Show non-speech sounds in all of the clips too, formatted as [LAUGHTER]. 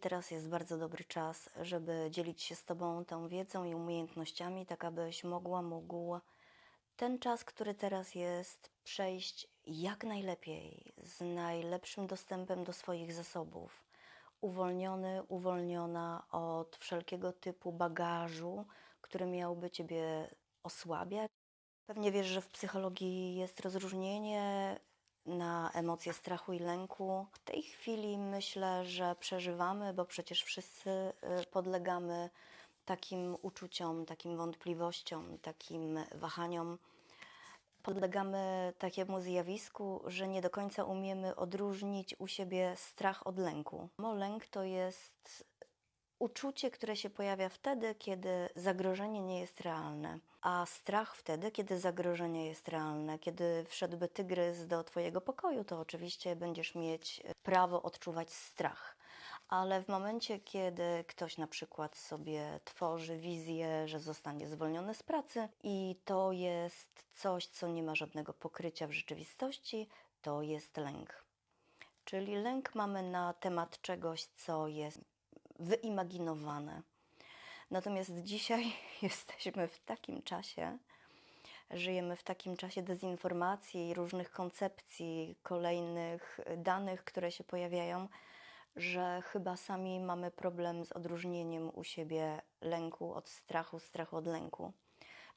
Teraz jest bardzo dobry czas, żeby dzielić się z Tobą tą wiedzą i umiejętnościami, tak abyś mogła, mógł ten czas, który teraz jest, przejść jak najlepiej, z najlepszym dostępem do swoich zasobów. Uwolniony, uwolniona od wszelkiego typu bagażu, który miałby Ciebie osłabiać. Pewnie wiesz, że w psychologii jest rozróżnienie na emocje strachu i lęku. W tej chwili myślę, że przeżywamy, bo przecież wszyscy y, podlegamy takim uczuciom, takim wątpliwościom, takim wahaniom. Podlegamy takiemu zjawisku, że nie do końca umiemy odróżnić u siebie strach od lęku. Bo lęk to jest uczucie, które się pojawia wtedy, kiedy zagrożenie nie jest realne, a strach wtedy, kiedy zagrożenie jest realne. Kiedy wszedłby tygrys do Twojego pokoju, to oczywiście będziesz mieć prawo odczuwać strach. Ale w momencie, kiedy ktoś na przykład sobie tworzy wizję, że zostanie zwolniony z pracy i to jest coś, co nie ma żadnego pokrycia w rzeczywistości, to jest lęk. Czyli lęk mamy na temat czegoś, co jest wyimaginowane. Natomiast dzisiaj [LAUGHS] jesteśmy w takim czasie, żyjemy w takim czasie dezinformacji różnych koncepcji, kolejnych danych, które się pojawiają, że chyba sami mamy problem z odróżnieniem u siebie lęku od strachu, strachu od lęku.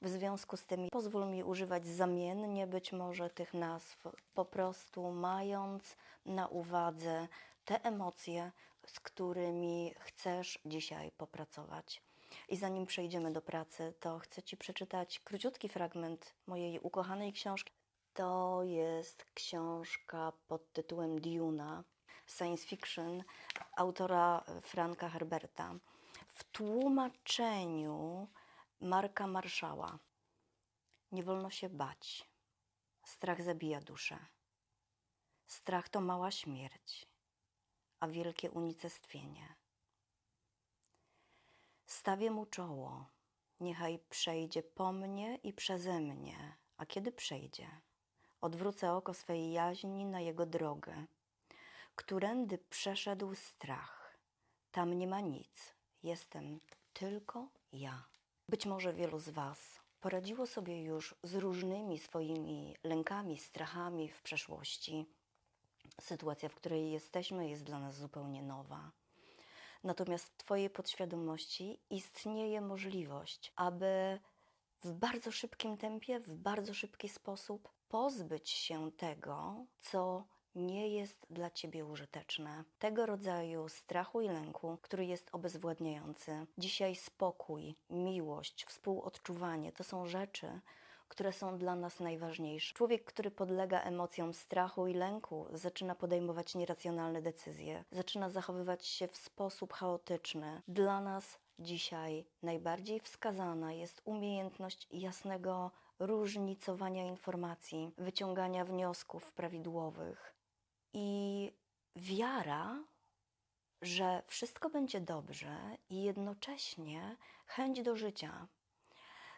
W związku z tym pozwól mi używać zamiennie być może tych nazw, po prostu mając na uwadze te emocje, z którymi chcesz dzisiaj popracować. I zanim przejdziemy do pracy, to chcę Ci przeczytać króciutki fragment mojej ukochanej książki. To jest książka pod tytułem Duna, science fiction autora Franka Herberta. W tłumaczeniu Marka Marszała. Nie wolno się bać. Strach zabija duszę. Strach to mała śmierć, a wielkie unicestwienie. Stawię mu czoło, niechaj przejdzie po mnie i przeze mnie, a kiedy przejdzie, odwrócę oko swej jaźni na jego drogę, którędy przeszedł strach. Tam nie ma nic, jestem tylko ja. Być może wielu z Was poradziło sobie już z różnymi swoimi lękami, strachami w przeszłości. Sytuacja, w której jesteśmy, jest dla nas zupełnie nowa. Natomiast w Twojej podświadomości istnieje możliwość, aby w bardzo szybkim tempie, w bardzo szybki sposób pozbyć się tego, co nie jest dla ciebie użyteczne. Tego rodzaju strachu i lęku, który jest obezwładniający. Dzisiaj spokój, miłość, współodczuwanie to są rzeczy, które są dla nas najważniejsze. Człowiek, który podlega emocjom strachu i lęku, zaczyna podejmować nieracjonalne decyzje, zaczyna zachowywać się w sposób chaotyczny. Dla nas dzisiaj najbardziej wskazana jest umiejętność jasnego różnicowania informacji, wyciągania wniosków prawidłowych i wiara, że wszystko będzie dobrze i jednocześnie chęć do życia.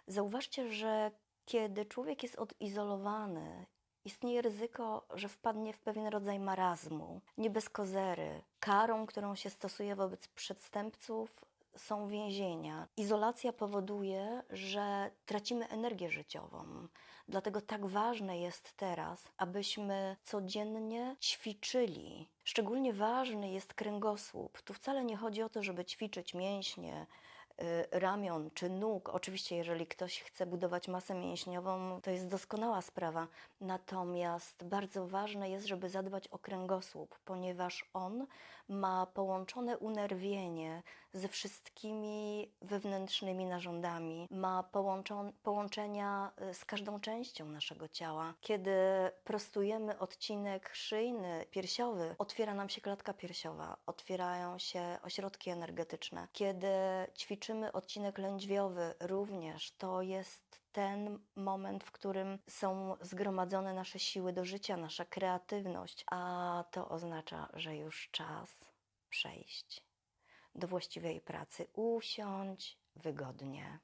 Zauważcie, że kiedy człowiek jest odizolowany, istnieje ryzyko, że wpadnie w pewien rodzaj marazmu, nie bez kozery. Karą, którą się stosuje wobec przestępców, są więzienia. Izolacja powoduje, że tracimy energię życiową. Dlatego tak ważne jest teraz, abyśmy codziennie ćwiczyli. Szczególnie ważny jest kręgosłup. Tu wcale nie chodzi o to, żeby ćwiczyć mięśnie, ramion czy nóg. Oczywiście, jeżeli ktoś chce budować masę mięśniową, to jest doskonała sprawa. Natomiast bardzo ważne jest, żeby zadbać o kręgosłup, ponieważ on ma połączone unerwienie ze wszystkimi wewnętrznymi narządami, ma połączenia y, z każdą częścią naszego ciała. Kiedy prostujemy odcinek szyjny, piersiowy, otwiera nam się klatka piersiowa, otwierają się ośrodki energetyczne. Kiedy ćwiczymy odcinek lędźwiowy, również to jest ten moment, w którym są zgromadzone nasze siły do życia, nasza kreatywność, a to oznacza, że już czas przejść do właściwej pracy, usiąść wygodnie.